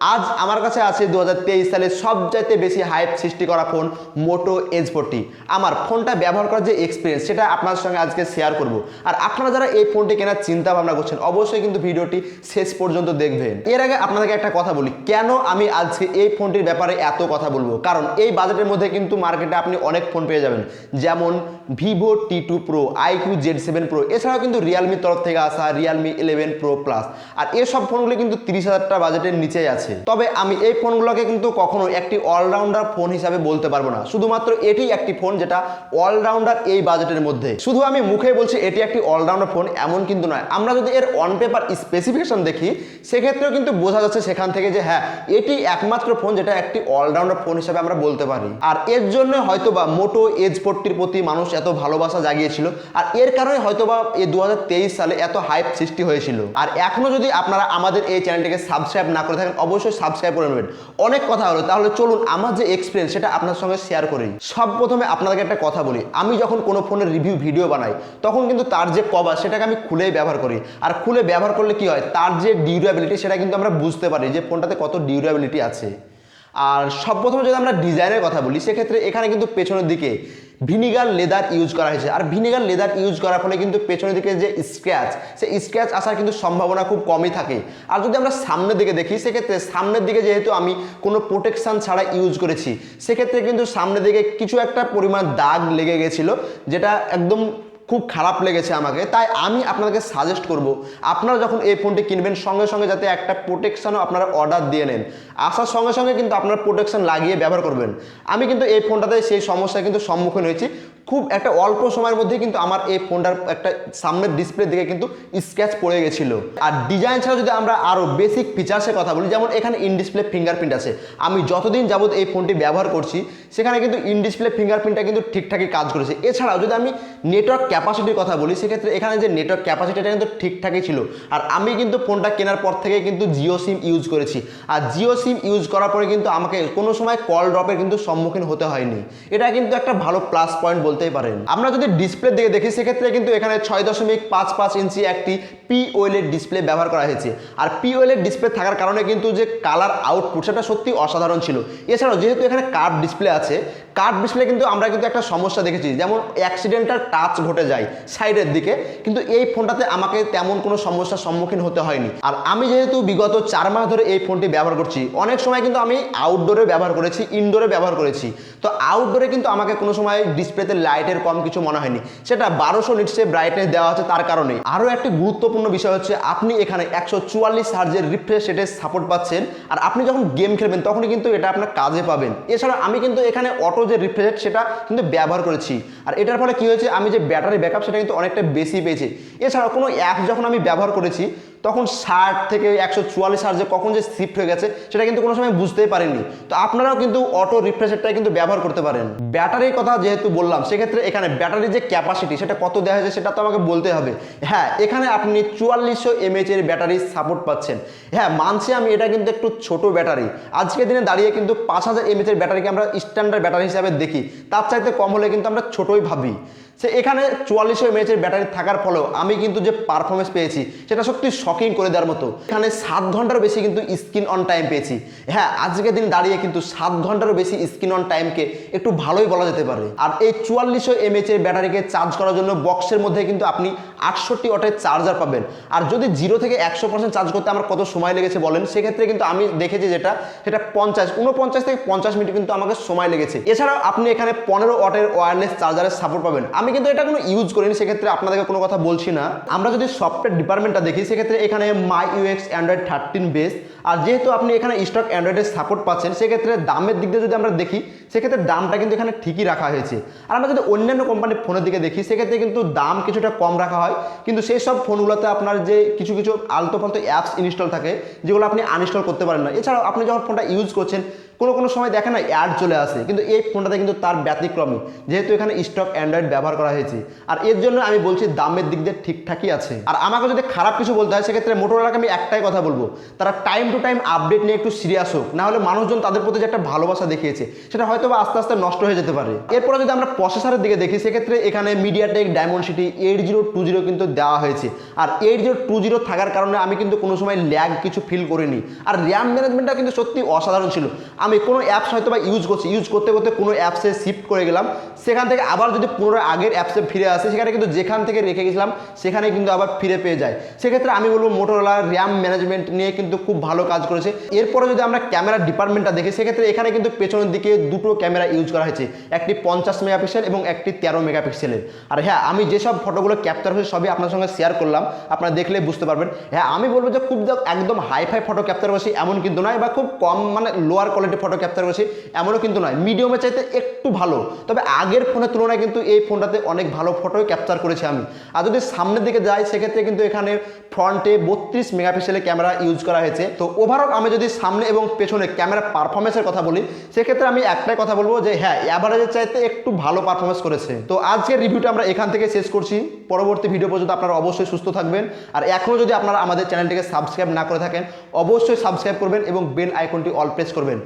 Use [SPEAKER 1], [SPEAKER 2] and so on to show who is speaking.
[SPEAKER 1] আজ আমার কাছে আছে দু হাজার তেইশ সালে সবচাইতে বেশি হাইপ সৃষ্টি করা ফোন মোটো এজ ফোরটি আমার ফোনটা ব্যবহার করার যে এক্সপিরিয়েন্স সেটা আপনার সঙ্গে আজকে শেয়ার করব। আর আপনারা যারা এই ফোনটি কেনার চিন্তা ভাবনা করছেন, অবশ্যই কিন্তু ভিডিওটি শেষ পর্যন্ত দেখবেন। এর আগে আপনাদেরকে একটা কথা বলি, কেন আমি আজকে এই ফোনটির ব্যাপারে এত কথা বলব? কারণ এই বাজেটের মধ্যে কিন্তু মার্কেটে আপনি অনেক ফোন পেয়ে যাবেন। যেমন Vivo T two pro iQOO Z seven pro এছাড়াও কিন্তু রিয়ালমির তরফ থেকে আসা রিয়ালমি ইলেভেন প্রো প্লাস আর এসব ফোনগুলো কিন্তু তিরিশ হাজার টাকা বাজেটের নিচেই আছে। তবে আমি এই ফোনগুলোকে কিন্তু কখনো একটি অলরাউন্ডার ফোন হিসাবে বলতে পারব না। শুধুমাত্র এটি একটি ফোন যেটা অলরাউন্ডার এই বাজেটের মধ্যে। শুধু আমি মুখে বলছি এটি একটি অলরাউন্ডার ফোন, এমন কিন্তু নয়। আমরা যদি এর অন পেপার স্পেসিফিকেশন দেখি, সেক্ষেত্রেও কিন্তু বোঝা যাচ্ছে সেখান থেকে যে হ্যাঁ এটি একমাত্র ফোন যেটা একটি অলরাউন্ডার ফোন হিসাবে আমরা বলতে পারি। আর এর জন্য হয়তো বা মোটো এজ ফোরটির প্রতি মানুষ এত ভালোবাসা জাগিয়েছিল। আর এর কারণে হয়তো বা এই দু হাজার তেইশ সালে এত হাইপ সৃষ্টি হয়েছিল। আর এখনও যদি আপনারা আমাদের এই চ্যানেলটিকে সাবস্ক্রাইব না করে থাকেন, অবশ্যই সাবস্ক্রাইব করে নেবেন। অনেক কথা হলো, তাহলে চলুন আমার যে এক্সপিরিয়েন্স সেটা আপনার সঙ্গে শেয়ার করি। সব প্রথমে আপনাদেরকে একটা কথা বলি, আমি যখন কোনো ফোনের রিভিউ ভিডিও বানাই, তখন কিন্তু তার যে কভার সেটাকে আমি খুলেই ব্যবহার করি। আর খুলে ব্যবহার করলে কি হয়, তার যে ডিউরেবিলিটি সেটা কিন্তু আমরা বুঝতে পারি যে ফোনটাতে কত ডিউরেবিলিটি আছে। আর সব প্রথমে যদি আমরা ডিজাইনের কথা বলি, সেক্ষেত্রে এখানে কিন্তু পেছনের দিকে ভিনিগার লেদার ইউজ করা হয়েছে। আর ভিনিগার লেদার ইউজ করার ফলে কিন্তু পেছনের দিকে যে স্ক্র্যাচ সেই স্ক্র্যাচ আসার কিন্তু সম্ভাবনা খুব কমই থাকে। আর যদি আমরা সামনের দিকে দেখি, সেক্ষেত্রে সামনের দিকে যেহেতু আমি কোনো প্রোটেকশান ছাড়া ইউজ করেছি, সেক্ষেত্রে কিন্তু সামনের দিকে কিছু একটা পরিমাণ দাগ লেগে গেছিল, যেটা একদম খুব খারাপ লেগেছে আমাকে, তাই আমি আপনাদেরকে সাজেস্ট করব, আপনারা যখন এই ফোনটি কিনবেন, সঙ্গে সঙ্গে যাতে একটা প্রোটেকশানও আপনারা অর্ডার দিয়ে নেন। আসার সঙ্গে সঙ্গে কিন্তু আপনারা প্রোটেকশান লাগিয়ে ব্যবহার করবেন। আমি কিন্তু এই ফোনটাতে সেই সমস্যা কিন্তু সম্মুখীন হয়েছি। খুব একটা অল্প সময়ের মধ্যে কিন্তু আমার এই ফোনটার একটা সামনের ডিসপ্লে দিকে কিন্তু স্ক্র্যাচ পড়ে গেছিল। আর ডিজাইন ছাড়া যদি আমরা আরও বেসিক ফিচার্সের কথা বলি, যেমন এখানে ইন ডিসপ্লে ফিঙ্গারপ্রিন্ট আছে। আমি যতদিন যাবত এই ফোনটি ব্যবহার করছি, সেখানে কিন্তু ইন ডিসপ্লে ফিঙ্গারপ্রিন্টটা কিন্তু ঠিকঠাকই কাজ করেছে। এছাড়াও যদি আমি নেটওয়ার্ক ক্যাপাসিটির কথা বলি, সেক্ষেত্রে এখানে যে নেটওয়ার্ক ক্যাপাসিটিটা কিন্তু ঠিকঠাকই ছিল। আর আমি কিন্তু ফোনটা কেনার পর থেকে কিন্তু জিও সিম ইউজ করেছি। আর জিও সিম ইউজ করার পরে কিন্তু আমাকে কোনো সময় কল ড্রপের কিন্তু সম্মুখীন হতে হয়নি। এটা কিন্তু একটা ভালো প্লাস পয়েন্ট বলতেই পারেন। আমরা যদি ডিসপ্লে দিকে দেখি, সেক্ষেত্রে কিন্তু এখানে ছয় দশমিক পাঁচ পাঁচ ইঞ্চি একটি পি ওয়েলের ডিসপ্লে ব্যবহার করা হয়েছে। আর পি ওয়েলের ডিসপ্লে থাকার কারণে কিন্তু যে কালার আউটপুট সেটা সত্যি অসাধারণ ছিল। এছাড়াও যেহেতু এখানে কার্ভ ডিসপ্লে আছে কার্ভ ডিসপ্লে কিন্তু আমরা কিন্তু একটা সমস্যা দেখেছি। যেমন অ্যাক্সিডেন্টাল টাচ ঘটে যায় সাইডের দিকে, কিন্তু এই ফোনটাতে আমাকে তেমন কোনো সমস্যার সম্মুখীন হতে হয়নি। আর আমি যেহেতু বিগত চার মাস ধরে এই ফোনটি ব্যবহার করছি, অনেক সময় কিন্তু আমি আউটডোরে ব্যবহার করেছি ইনডোরে ব্যবহার করেছি। তো আউটডোরে কিন্তু আমাকে কোনো সময় ডিসপ্লেতে লাইটের কম কিছু মনে হয়নি। সেটা বারোশো নিটসে ব্রাইটনেস দেওয়া হচ্ছে তার কারণে। আরও একটি গুরুত্বপূর্ণ বিষয় হচ্ছে, আপনি এখানে একশো চুয়াল্লিশ হার্জের রিফ্রেশ রেটের সাপোর্ট পাচ্ছেন, আর আপনি যখন গেম খেলবেন, তখনই কিন্তু এটা আপনার কাজে পাবেন। এছাড়া আমি কিন্তু এখানে অটো যে রিফ্রেশ রেট সেটা কিন্তু ব্যবহার করেছি। আর এটার ফলে কি হয়েছে, আমি যে ব্যাটারি ব্যাকআপ সেটা কিন্তু অনেকটা বেশি পেয়েছি। এছাড়া কোনো অ্যাপ যখন আমি ব্যবহার করেছি তখন ষাট থেকে একশো চুয়াল্লিশ হার্জে কখন যে শিফট হয়ে গেছে, সেটা কিন্তু কোনো সময় বুঝতেই পারেননি তো আপনারাও কিন্তু অটো রিফ্রেশারটাই কিন্তু ব্যবহার করতে পারেন। ব্যাটারির কথা যেহেতু বললাম, সেক্ষেত্রে এখানে ব্যাটারির যে ক্যাপাসিটি সেটা কত দেওয়া হয়েছে সেটা তো আমাকে বলতে হবে। হ্যাঁ এখানে আপনি চুয়াল্লিশশো এমএচ এর ব্যাটারি সাপোর্ট পাচ্ছেন। হ্যাঁ মানছি আমি এটা কিন্তু একটু ছোট ব্যাটারি আজকের দিনে দাঁড়িয়ে কিন্তু পাঁচ হাজার এমএচ এর ব্যাটারিকে আমরা স্ট্যান্ডার্ড ব্যাটারি হিসাবে দেখি। তার চাইতে কম হলে কিন্তু আমরা ছোটই ভাবি। সে এখানে চুয়াল্লিশশো এমএচের ব্যাটারি থাকার ফলেও আমি কিন্তু যে পারফরমেন্স পেয়েছি, সেটা সত্যি শকিং করে দেওয়ার মতো। এখানে সাত ঘণ্টার বেশি কিন্তু স্ক্রিন অন টাইম পেয়েছি। হ্যাঁ আজকের দিন দাঁড়িয়ে কিন্তু সাত ঘন্টারও বেশি স্ক্রিন অন টাইমকে একটু ভালোই বলা যেতে পারে। আর এই চুয়াল্লিশশো এমএচের ব্যাটারিকে চার্জ করার জন্য বক্সের মধ্যে কিন্তু আপনি আটষট্টি ওয়াটের চার্জার পাবেন। আর যদি জিরো থেকে একশো পার্সেন্ট চার্জ করতে আমার কত সময় লেগেছে বলেন, সেক্ষেত্রে কিন্তু আমি দেখেছি যেটা, সেটা পঞ্চাশ উনপঞ্চাশ থেকে পঞ্চাশ মিনিট কিন্তু আমাকে সময় লেগেছে। এছাড়াও আপনি এখানে পনেরো ওয়াটের ওয়্যারলেস চার্জারের সাপোর্ট পাবেন। আমি কিন্তু এটা কোনো ইউজ করিনি, সেক্ষেত্রে আপনাদেরকে কোনো কথা বলছি না। আমরা যদি সফটওয়্যার ডিপার্টমেন্টটা দেখি, সেক্ষেত্রে এখানে my UX Android thirteen base আর যেহেতু আপনি এখানে স্টক অ্যান্ড্রয়েডের সাপোর্ট পাচ্ছেন, সেক্ষেত্রে দামের দিক দিয়ে যদি আমরা দেখি, সেক্ষেত্রে দামটা কিন্তু এখানে ঠিকই রাখা হয়েছে। আর আমরা যদি অন্যান্য কোম্পানির ফোনের দিকে দেখি, সেক্ষেত্রে কিন্তু দাম কিছুটা কম রাখা হয়। কিন্তু সেই সব ফোনগুলোতে আপনার যে কিছু কিছু আলতো ফালতো অ্যাপস ইনস্টল থাকে, যেগুলো আপনি আনইনস্টল করতে পারেন না। এছাড়াও আপনি যখন ফোনটা ইউজ করছেন, কোনো কোনো সময় দেখে না অ্যাড চলে আসে, কিন্তু এই ফোনটাতে কিন্তু তার ব্যতিক্রমী, যেহেতু এখানে স্টক অ্যান্ড্রয়েড ব্যবহার করা হয়েছে। আর এর জন্য আমি বলছি দামের দিক দিয়ে ঠিকঠাকই আছে। আর আমাকে যদি খারাপ কিছু বলতে হয়, সেক্ষেত্রে মোটোরোলাকে আমি একটাই কথা বলব, তারা টাইম টু টাইম আপডেট নিয়ে একটু সিরিয়াস হোক, না হলে মানুষজন তাদের প্রতি যে একটা ভালোবাসা দেখিয়েছে, সেটা হয়তো বা আস্তে আস্তে নষ্ট হয়ে যেতে পারে। এরপরে যদি আমরা প্রসেসারের দিকে দেখি, সেক্ষেত্রে এখানে MediaTek diamond city eight zero two zero কিন্তু দেওয়া হয়েছে। আর এইট জিরো টু জিরো থাকার কারণে আমি কিন্তু কোনো সময় ল্যাগ কিছু ফিল করিনি। আর র্যাম ম্যানেজমেন্টটা কিন্তু সত্যি অসাধারণ ছিল। আমি কোনো অ্যাপস হয়তো বা ইউজ করছি ইউজ করতে করতে কোনো অ্যাপসে শিফট করে গেলাম। সেখান থেকে আবার যদি পুনরায় আগের অ্যাপসে ফিরে আসে, সেখানে কিন্তু যেখান থেকে রেখে গেছিলাম, সেখানে কিন্তু আবার ফিরে পেয়ে যায়। সেক্ষেত্রে আমি বলব মোটোরোলা র্যাম ম্যানেজমেন্ট নিয়ে কিন্তু খুব ভালো কাজ করেছে। এরপরে যদি আমরা ক্যামেরা ডিপার্টমেন্টটা দেখি, সেক্ষেত্রে এখানে কিন্তু পেছনের দিকে দুটো ক্যামেরা ইউজ করা হয়েছে। একটি পঞ্চাশ মেগাপিক্সেল এবং একটি তেরো মেগাপিক্সেলের। আর হ্যাঁ আমি যেসব ফটোগুলো ক্যাপচার হয়েছে, সবই আপনার সঙ্গে শেয়ার করলাম। আপনারা দেখলে বুঝতে পারবেন। হ্যাঁ আমি বলব যে খুব একদম হাইফাই ফটো ক্যাপচার করছি, এমন কিন্তু নয়, বা খুব কম মানে লোয়ার কোয়ালিটি ফটো ক্যাপচার করছি, এমনও কিন্তু নয়। মিডিয়ামে চাইতে একটু ভালো। তবে আগের ফোনের তুলনায় কিন্তু এই ফোনটাতে অনেক ভালো ফটো ক্যাপচার করেছি আমি। আর যদি সামনের দিকে যাই, সেক্ষেত্রে কিন্তু এখানে ফ্রন্টে বত্রিশ মেগাপিক্সেলের ক্যামেরা ইউজ করা হয়েছে। তো ওভারঅল আমি যদি সামনে এবং পেছনে ক্যামেরা পারফরমেন্সের কথা বলি, সেক্ষেত্রে আমি একটাই কথা বলব যে হ্যাঁ অ্যাভারেজের চাইতে একটু ভালো পারফরমেন্স করেছে। তো আজকের রিভিউটা আমরা এখান থেকে শেষ করছি। পরবর্তী ভিডিও পর্যন্ত আপনারা অবশ্যই সুস্থ থাকবেন। আর এখনও যদি আপনারা আমাদের চ্যানেলটিকে সাবস্ক্রাইব না করে থাকেন, অবশ্যই সাবস্ক্রাইব করবেন এবং বেল আইকনটি অল প্রেস করবেন।